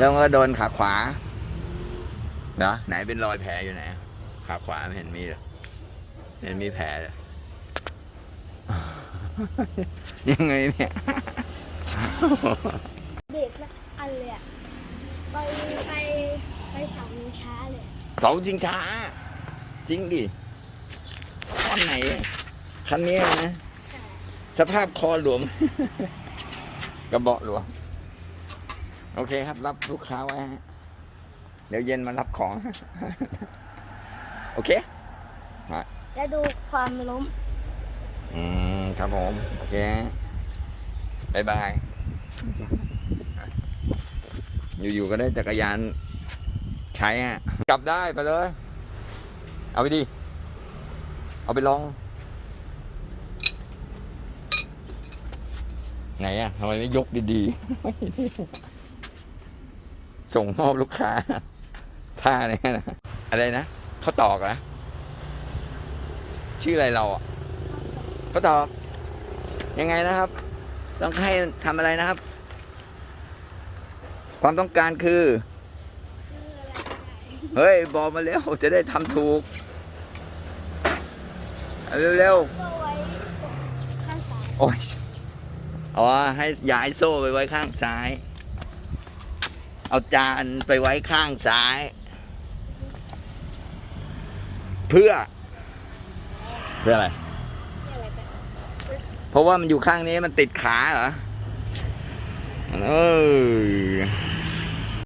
แล้วก็โดนขาขวาเนาะไหนเป็นรอยแผลอยู่ไหน ขาขวาไม่เห็นมีเลยไม่เห็นมีแผลเลยยังไงเนี่ยเบรกละอันเลยอะไปไปไปเสาชิงช้าเลยเสาจริงช้า จริงดิตอนไหนคันนี้นะใช่สภาพคอหลวม กระเบาะหลวม โอเคครับ รับลูกค้าไว้ฮะเดี๋ยวเย็นมารับของ โอเคแล้วดูความล้ม อืมครับผม โอเคบายบาย อยู่ๆก็ได้จักรยานใช้ฮะกลับได้ไปเลย เอาไปดิเอาไปลอง ไหนอะทำไมไม่ยกดีๆ ส่งมอบลูกค้าท่าเนี่ยนะอะไรนะเขาตอกเหรอชื่ออะไรเราอะเขาตอก ยังไงนะครับ ต้องให้ทำอะไรนะครับ ความต้องการคือ เฮ้ย บอกมาเร็วจะได้ทำถูกเอาเร็วก็ไว้ข้างซ้ายๆโอ้ยอ๋อให้ย้ายโซ่ไปไว้ข้างซ้าย เอาจานไปไว้ข้างซ้าย เพื่อ เพื่ออะไร เพราะว่ามันอยู่ข้างนี้มันติดขาเหรอเออ